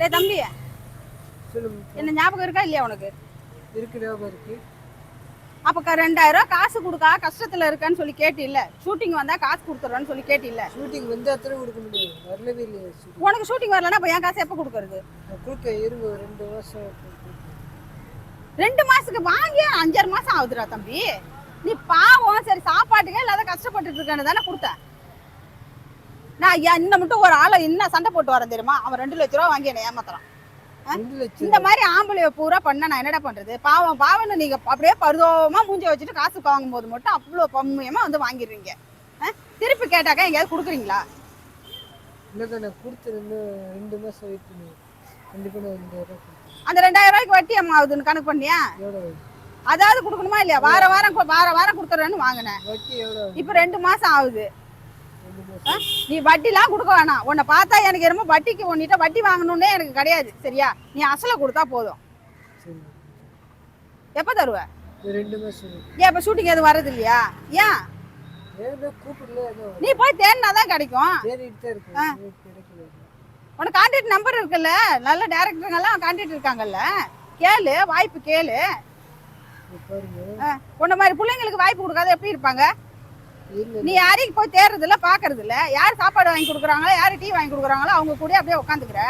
டேய் தம்பி. சொல்லுங்க என்ன ஞாபகம் இருக்கா இல்லையா உனக்கு? இருக்கு ஞாபகம் இருக்கு. அப்ப ரெண்டாயிரம் ரூபாய் காசு கொடுக்கா கஷ்டத்துல இருக்கேன்னு சொல்லி கேட்டில்ல. ஷூட்டிங் வந்தா காசு கொடுத்துறேன்னு சொல்லி கேட்டில்ல. ஷூட்டிங் வந்தா தானே கொடுக்க முடியும்? வரலவே இல்லையே உனக்கு ஷூட்டிங் வரலன்னா அப்ப என் காசு எப்ப கொடுக்கறது? கொடுக்க இருங்க ரெண்டு வருஷம். ரெண்டு மாசத்துக்கு வாங்கி அஞ்சாறு மாசம் ஆகுதுடா தம்பி. நீ பாவம் சரி சாப்பாட்டுக்கே இல்லாத கஷ்டப்பட்டுட்டு இருக்கேன்னு தானே கொடுத்தேன். நான் இன்னும் மட்டும் ஒரு ஆளை என்ன சண்டை போட்டு வரேன் தெரியுமா? அவன் ரெண்டு லட்ச ரூபா வாங்கி என்னை ஏமாத்துறான். இந்த மாதிரி ஆம்பளைய பூரா பண்ண நான் என்னடா பண்றது? பாவம் பாவம்னு நீங்க அப்படியே பருதமா மூஞ்ச வச்சுட்டு காசு வாங்கும் போது மட்டும் அவ்வளோ பம்மியமா வந்து வாங்கிடுறீங்க? திருப்பி கேட்டாக்கா எங்கேயாவது கொடுக்குறீங்களா? இல்லைக்கா கொடுத்து ரெண்டு ரெண்டு மாசம் வெயிட் பண்ணி. அந்த ரெண்டாயிரம் ரூபாய்க்கு வட்டி அம்மா ஆகுதுன்னு கணக்கு பண்ணியா? அதாவது கொடுக்கணுமா இல்லையா? வார வாரம் வார வாரம் கொடுத்துறேன்னு வாங்கினேன். இப்போ ரெண்டு மாசம் ஆகுது. நீ வட்டிலாம் கொடுக்க வேணாம். உன்னை பார்த்தா எனக்கு என்னமோ வட்டிக்கு ஒன்னிட்ட வட்டி வாங்கணும்னே எனக்கு கிடையாது. சரியா? நீ அசலை கொடுத்தா போதும். எப்போ தருவ? ஏன் இப்போ ஷூட்டிங் எதுவும் வர்றது இல்லையா? ஏன்? நீ போய் தேடினா தான் கிடைக்கும். உனக்கு கான்டாக்ட் நம்பர் இருக்குல்ல? நல்ல டேரக்டருங்கெல்லாம் கான்டாக்ட் இருக்காங்கல்ல? கேளு வாய்ப்பு கேளு. உன்ன மாதிரி பிள்ளைங்களுக்கு வாய்ப்பு கொடுக்காத எப்படி இருப்பாங்க? நீ யாரையும் போய் தேடுறது இல்ல பாக்குறது இல்ல யார் சாப்பாடு வாங்கி கொடுக்குறாங்களோ யார் டீ வாங்கி கொடுக்குறாங்களோ அவங்க கூட அப்படியே உட்காந்துக்கிற.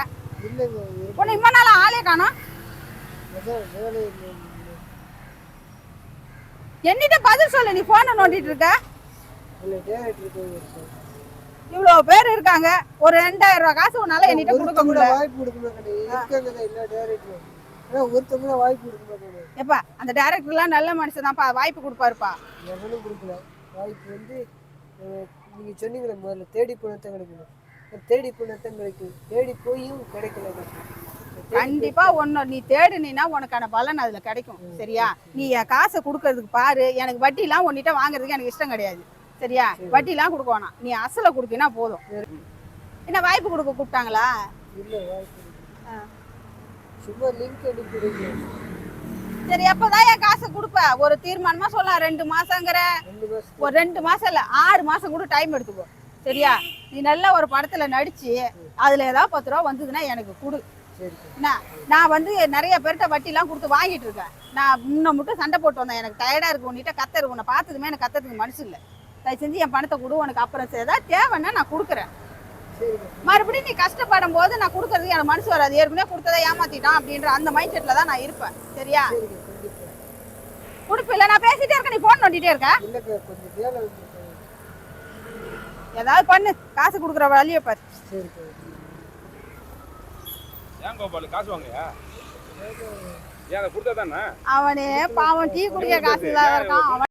உன்னை இம்ம நாள் ஆளே காணோம் என்னிட்ட பதில் சொல்லு நீ போனை நோண்டிட்டு இருக்க. இவ்வளவு பேர் இருக்காங்க. ஒரு ரெண்டாயிரம் ரூபாய் காசு உன்னால என்கிட்ட கொடுக்க முடியல. வாய்ப்பு கொடுக்க ஒருத்தவங்க வாய்ப்பு எப்பா அந்த டேரக்டர்லாம் நல்ல மனுஷன் தான்ப்பா வாய்ப்பு கொடுப்பாருப்பா. கொடுக்கல. வாய்ப்பு வந்து அஹ், நீங்க சொன்னீங்களே முதல்ல தேடி போனதான் கிடைக்கணும். தேடி போனதான் கிடைக்கும் தேடி போயும் கிடைக்கல கண்டிப்பா ஒன்னு நீ தேடுனீன்னா உனக்கான பலன் அதுல கிடைக்கும் சரியா? நீ என் காசை கொடுக்கறதுக்கு பாரு எனக்கு வட்டி எல்லாம் உன்னிட்ட வாங்குறதுக்கு எனக்கு இஷ்டம் கிடையாது சரியா? வட்டி எல்லாம் கொடுக்க வேணாம். நீ அசலை கொடுக்கினா போதும். என்ன வாய்ப்பு கொடுக்க கூப்பிட்டாங்களா? இல்ல வாய்ப்பு. சும்மா லிங்க் அனுப்பிடுங்க சரி எப்பதான் என் காசை கொடுப்ப? ஒரு தீர்மானமா சொல்லலாம். ரெண்டு மாசங்கிற. ஒரு ரெண்டு மாசம் இல்ல ஆறு மாசம் கூட டைம் எடுத்துக்கோ. சரியா? நீ நல்ல ஒரு படத்துல நடிச்சு அதுல ஏதாவது பத்து ரூபா வந்ததுன்னா எனக்கு கொடு. நான் வந்து நிறைய பேர்கிட்ட வட்டிலாம் கொடுத்து வாங்கிட்டு இருக்கேன். நான் முன்ன மட்டும் சண்டை போட்டு வந்தேன். எனக்கு டயர்டா இருக்கு. உன்கிட்ட கத்தரு. உன்னை பார்த்ததுமே எனக்கு கத்துறதுக்கு மனசு இல்லை. தயவு செஞ்சு என் பணத்தை கொடு. உனக்கு அப்புறம் ஏதாவது தேவைன்னா நான் கொடுக்குறேன். மறுபடியும் நீ கஷ்டப்படும் போது நான் கொடுக்கறதுக்கு எனக்கு மனசு வராது. ஏற்கனவே கொடுத்ததை ஏமாத்திட்டான் அப்படின்ற அந்த மைண்ட் செட்ல தான் நான் இருப்பேன். சரியா? கண்டிப்பா கொடுப்பில்ல நான் பேசிட்டே இருக்கேன். நீ ஃபோன் நோண்டிட்டே இருக்க. இல்லக்கா கொஞ்சம் வேலை வந்துருக்காங்க ஏதாவது பண்ணு. காசு கொடுக்குற வழியை பாரு. சரிக்கா ஏன் கோபால்? காசு வாங்கயா ஏன் அதை கொடுத்தா தானே? அவனே பாவம் டீ குடிக்க காசு இல்லாத இருக்கான்.